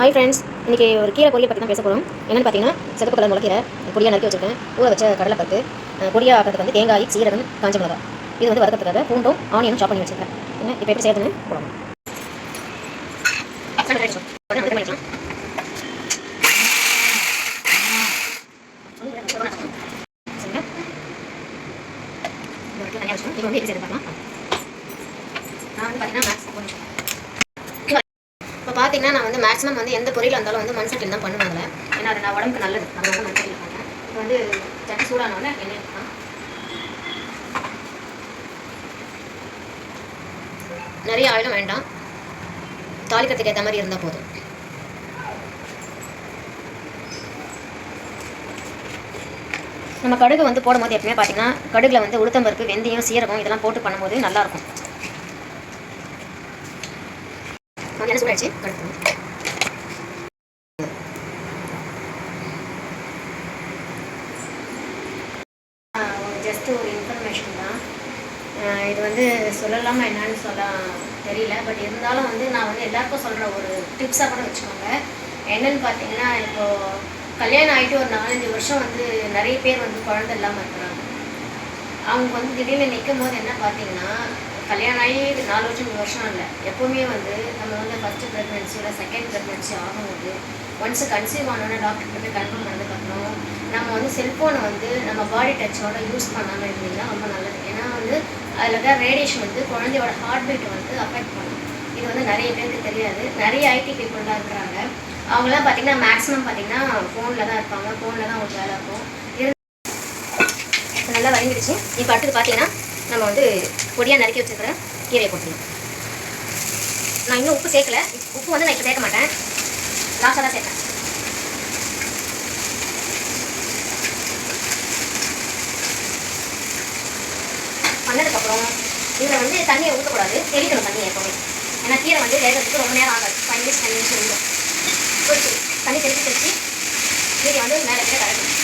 Hi friends இன்றைக்கி ஒரு கீரை பொரியல் பற்றி தான் பேச போகிறோம் என்னென்னு பார்த்தீங்கன்னா சிகப்பு கலர் முளைக்கீரை பொடியாக நறுக்கி வச்சிருக்கேன். ஊற வச்ச கடலைப்பருப்பு பொடியாக ஆக்கிறதுக்கு வந்து தேங்காய் சீரகம் காஞ்ச மிளகா. இது வந்து வறுக்கிறதுக்காக பூண்டும் ஆனியனும் சாப் பண்ணி வச்சிருக்கேன். என்ன இப்போ எப்படி செய்யறதுன்னு போடணும் உடனே வந்து எப்படி செய்யறது பார்க்கலாம் நான் வந்து பார்த்தீங்கன்னா மேக்ஸ் கொஞ்சம் பார்த்தீங்கன்னா நான் வந்து மேக்ஸிமம் வந்து எந்த பொரியல் இருந்தாலும் வந்து மண் சட்டியில் தான் பண்ணுவாங்க ஏன்னா அது நான் உடம்புக்கு நல்லது. நான் ரொம்ப மண் சட்டியில் பண்ணேன் இப்போ வந்து சட்டி சூடானோட எண்ணெய் நிறைய ஆயிலும் வேண்டாம். தாளிக்கிறதுக்கு ஏற்ற மாதிரி இருந்தால் போதும். நம்ம கடுகு வந்து போடும்போது எப்பவுமே பார்த்தீங்கன்னா கடுகில் வந்து உளுத்தம்பருப்பு வெந்தயம் சீரகம் இதெல்லாம் போட்டு பண்ணும்போது நல்லாயிருக்கும் வச்சு என்ன ஜஸ்ட் ஒரு இன்ஃபர்மேஷன் தான். இது வந்து சொல்லலாமா என்னன்னு சொல்ல தெரியல. பட் இருந்தாலும் வந்து நான் வந்து எல்லாருக்கும் சொல்கிற ஒரு டிப்ஸாக கூட வச்சுக்கோங்க. என்னன்னு பார்த்தீங்கன்னா இப்போது கல்யாணம் ஆகிட்டு ஒரு நாலஞ்சு வருஷம் வந்து நிறைய பேர் வந்து குழந்தை இல்லாமல் இருக்கிறாங்க. அவங்க வந்து திடீர்னு நிற்கும் போது என்ன பார்த்தீங்கன்னா கல்யாணம் ஆகி நாலு வருஷம் மூணு வருஷம் இல்லை. எப்போவுமே வந்து நம்ம வந்து ஃபஸ்ட்டு ப்ரெக்னென்சி இல்லை செகண்ட் ப்ரெக்னென்சி ஆகும்போது ஒன்ஸ் கன்சீவ் ஆனோன்னா டாக்டர் போய் கன்ஃபார்ம் பண்ணதுக்கப்புறம் நம்ம வந்து செல்ஃபோனை வந்து நம்ம பாடி டச்சோட யூஸ் பண்ணாமல் இருந்தீங்கன்னா ரொம்ப நல்லது. ஏன்னா வந்து அதில் தான் ரேடியேஷன் வந்து குழந்தையோட ஹார்ட் பீட் வந்து அஃபெக்ட் பண்ணும். இது வந்து நிறைய பேருக்கு தெரியாது. நிறைய ஐடி பீப்புள் தான் இருக்கிறாங்க. அவங்களாம் பார்த்தீங்கன்னா மேக்ஸிமம் பார்த்தீங்கன்னா ஃபோனில் தான் இருப்பாங்க. ஃபோனில் தான் அவங்களுக்கு வேலை இருக்கும். நல்லா வதங்கிடுச்சு இப்போ அடுத்தது பார்த்தீங்கன்னா நம்ம வந்து பொடியாக நறுக்கி வச்சிருக்கிற கீரையை போட்டுக்கலாம். நான் இன்னும் உப்பு சேர்க்கல. உப்பு வந்து நான் இப்போ சேர்க்க மாட்டேன். லாஸ்ட்டாக தான் சேர்ப்பேன். பண்ணதுக்கப்புறம் இதில் வந்து தண்ணியை ஊற்றக்கூடாது தெளிக்கணும் தண்ணி எப்போவுமே. ஏன்னா கீரை வந்து வேகிறதுக்கு ரொம்ப நேரம் ஆகாது. ஃபைவ் மினிட்ஸ் டென் மினிட்ஸ் இருக்கும் தண்ணி தெளித்து தெளித்து கீரை வந்து மேலே கிட்ட கலக்கணும்.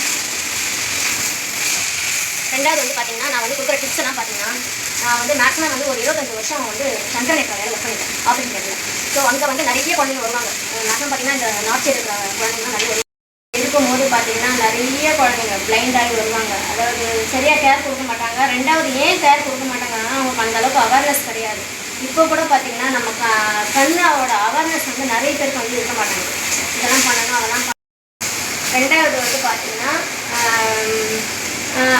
ரெண்டாவது வந்து பார்த்தீங்கன்னா நான் வந்து கொடுக்குற டிப்ஸ் எல்லாம் பார்த்தீங்கன்னா நான் வந்து மேக்ஸிமம் வந்து ஒரு இருபத்தஞ்சு வருஷம் வந்து சந்திரநேட்டில் வேலை ஒர்க் பண்ணிட்டேன் ஆஃபீஸ் கேட்டில் ஸோ அங்கே வந்து நிறைய குழந்தைங்க வருவாங்க. மேக்ஸிமம் பார்த்தீங்கன்னா இந்த நார்த் சைடு இருக்கிற நிறைய இருக்கும்போது பார்த்தீங்கன்னா நிறைய குழந்தைங்க பிளைண்டாகி வருவாங்க. அதாவது சரியாக கேர் கொடுக்க மாட்டாங்க. ரெண்டாவது ஏன் கேர் கொடுக்க மாட்டாங்கன்னா அவங்களுக்கு அந்த அளவுக்கு அவேர்னஸ் கிடையாது. இப்போ கூட பார்த்தீங்கன்னா நம்ம க- கண்ணோட அவேர்னஸ் வந்து நிறைய பேருக்கு வந்து இருக்க மாட்டாங்க. இதெல்லாம் பண்ணணும் அதெல்லாம் ரெண்டாவது வந்து பார்த்தீங்கன்னா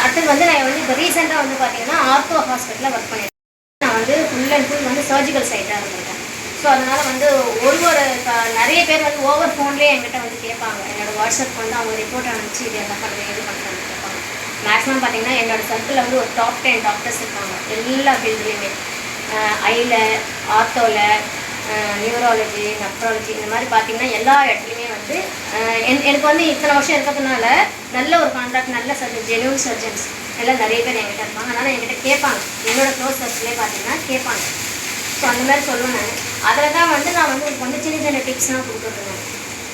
அடுத்தது வந்து நான் வந்து இப்போ ரீசெண்டாக வந்து பார்த்தீங்கன்னா ஆர்த்தோ ஹாஸ்பிட்டலில் ஒர்க் பண்ணியிருக்கேன் நான் வந்து ஃபுல் அண்ட் ஃபுல் வந்து சர்ஜிக்கல் சைட்டாக இருந்திருக்கேன். ஸோ அதனால் வந்து ஒரு ஒரு நிறைய பேர் வந்து ஓவர் ஃபோன்லேயே என்கிட்ட வந்து கேட்பாங்க. என்னோடய வாட்ஸ்அப் வந்து அவங்க ரிப்போர்ட் அனுப்பிச்சு இது என்ன பண்ணுறது இது பண்ணுறது கேட்பாங்க. மேக்ஸிமம் பார்த்தீங்கன்னா என்னோடய சர்க்கிளில் வந்து ஒரு டாப் டென் டாக்டர்ஸ் இருக்காங்க. எல்லா ஃபீல்ட்லேயுமே ஐயில் ஆர்த்தோவில் நியூராலஜி நெப்ராலஜி இந்த மாதிரி பார்த்தீங்கன்னா எல்லா இடத்துலையுமே வந்து என்- எனக்கு வந்து இத்தனை வருஷம் இருக்கிறதுனால நல்ல ஒரு கான்ட்ராக்ட் நல்ல சர்ஜன் ஜென்யூன் சர்ஜன்ஸ் எல்லாம் நிறைய பேர் என்கிட்ட இருப்பாங்க. அதனால் என்கிட்ட கேட்பாங்க. என்னோட க்ளோஸ் சர்ச்சிலே பார்த்தீங்கன்னா கேட்பாங்க. ஸோ அந்த மாதிரி சொல்லுவேன் நான். அதில் தான் வந்து நான் வந்து உங்களுக்கு வந்து சின்ன சின்ன டிப்ஸ்லாம் கொடுத்துருந்தேன்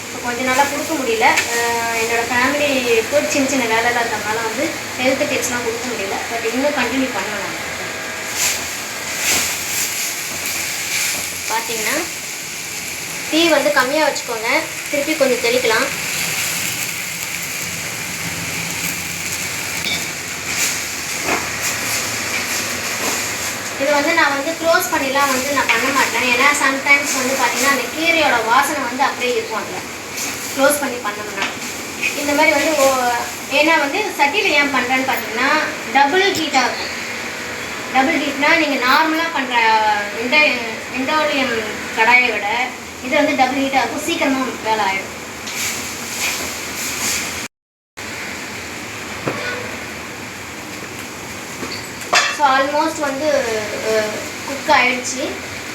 இப்போ கொஞ்ச நாளாக கொடுக்க முடியல. என்னோடய என்னோட ஃபேமிலி போய் சின்ன சின்ன வேலைலாம் இருக்கிறதுனால வந்து ஹெல்த் டிப்ஸ்லாம் கொடுக்க முடியல. பட் இன்னும் கண்டினியூ பண்ணுவேன் நான். பார்த்தீங்கன்னா தீ வந்து கம்மியாக வச்சுக்கோங்க. திருப்பி கொஞ்சம் தெளிக்கலாம். இது வந்து நான் வந்து க்ளோஸ் பண்ணிலாம் வந்து நான் பண்ண மாட்டேன். ஏன்னா சம்டைம்ஸ் வந்து பார்த்தீங்கன்னா அந்த கீரையோட வாசனை வந்து அப்படியே இருக்கும் அதில் க்ளோஸ் பண்ணி பண்ணோம்னா. இந்த மாதிரி வந்து ஓ- ஏன்னா வந்து சட்டியில் ஏன் பண்ணுறேன்னு பார்த்தீங்கன்னா டபுள் ஹீட்டாக இருக்கும். டபுள் ஹீட்னா நீங்கள் நார்மலாக பண்ணுற இண்ட இண்டோலியம் கடாயை விட இது வந்து டபுள் ஹீட்டாக இருக்கும். சீக்கிரமாக உங்களுக்கு வேலை ஆகிடும் ஸோ ஆல்மோஸ்ட் வந்து குக் ஆகிடுச்சு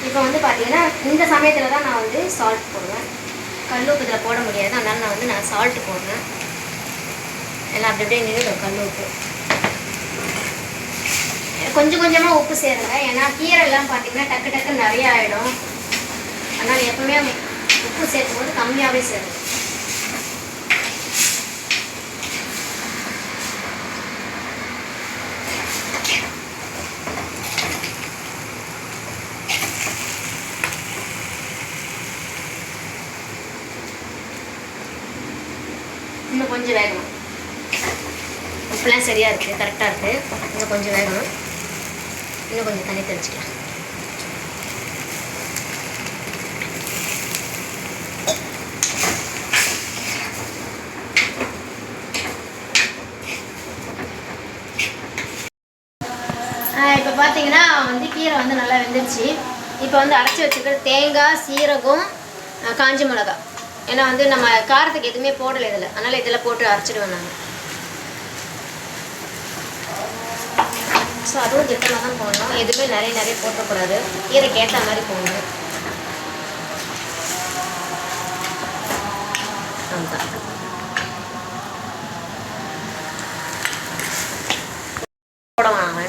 இப்போ வந்து பார்த்தீங்கன்னா இந்த சமயத்தில் தான் நான் வந்து சால்ட் போடுவேன். கல்லுப்பு இதில் போட முடியாது. அதனால் நான் வந்து நான் சால்ட்டு போடுவேன். எல்லாம் அப்படி அப்படியே நின்றுடும் கல்லுப்பு கொஞ்சம் கொஞ்சமாக உப்பு சேருங்க. ஏன்னா கீரைலாம் பார்த்தீங்கன்னா டக்கு டக்கு நிறைய ஆகிடும் அதனால் எப்பவுமே உப்பு சேர்க்கும் போது கம்மியாகவே சேரும். இன்னும் கொஞ்சம் வேகணும். உப்புலாம் சரியாக இருக்குது கரெக்டாக இருக்குது இன்னும் கொஞ்சம் வேகணும். இன்னும் கொஞ்சம் தண்ணி தெளிச்சிக்கலாம். இப்போ பார்த்தீங்கன்னா வந்து கீரை வந்து நல்லா வெந்துருச்சு. இப்போ வந்து அரைச்சி வச்சுக்கிற தேங்காய் சீரகம் காஞ்சி காஞ்ச மிளகா ஏன்னா வந்து நம்ம காரத்துக்கு எதுவுமே போடலை இதில். அதனால் இதில் போட்டு அரைச்சிடுவேன் நாங்கள் ஸோ அதுவும் திட்டமாக தான் போடணும். எதுவுமே நிறைய நிறைய போட்டக்கூடாது. கீரைக்கு ஏற்ற மாதிரி போடணும். அதுதான்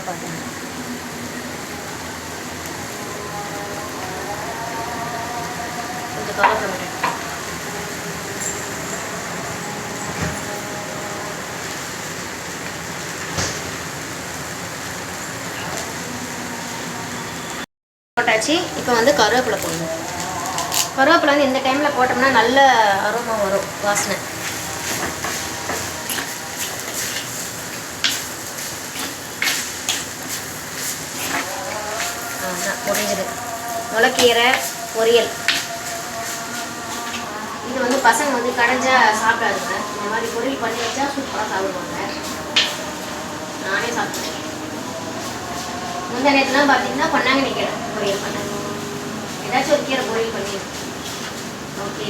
கொஞ்சம் வேணாம் பண்ணிட்டேன் போட்டாச்சு இப்போ வந்து கருவேப்பிலை போடணும். கருவேப்பிலை வந்து இந்த டைமில் போட்டோம்னா நல்ல அரோமா வரும் வாசனை. முடிஞ்சது. முளைக்கீரை பொரியல். இது வந்து பசங்க வந்து கடைஞ்சா சாப்பிடாதுங்க. இந்த மாதிரி பொரியல் பண்ணி வச்சா சூப்பராக சாப்பிடுவாங்க. நானே சாப்பிட்டேன் இந்த நேரத்துலாம் பார்த்தீங்கன்னா பொன்னாங்கண்ணி கீரை பொரியல் பண்ணேன். ஏதாச்சும் ஒரு கீரை பொரியல் பண்ணி. ஓகே.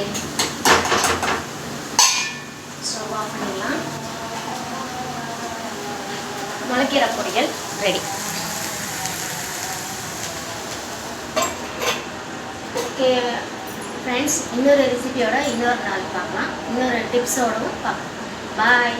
ஸ்டவ் ஆஃப் பண்ணிடலாம். முளைக்கீரை பொரியல் ரெடி. ஓகே ஃப்ரெண்ட்ஸ் இன்னொரு ரெசிபியோட இன்னொரு நாள் பார்க்கலாம். இன்னொரு டிப்ஸோடவும் பார்க்கலாம். பாய்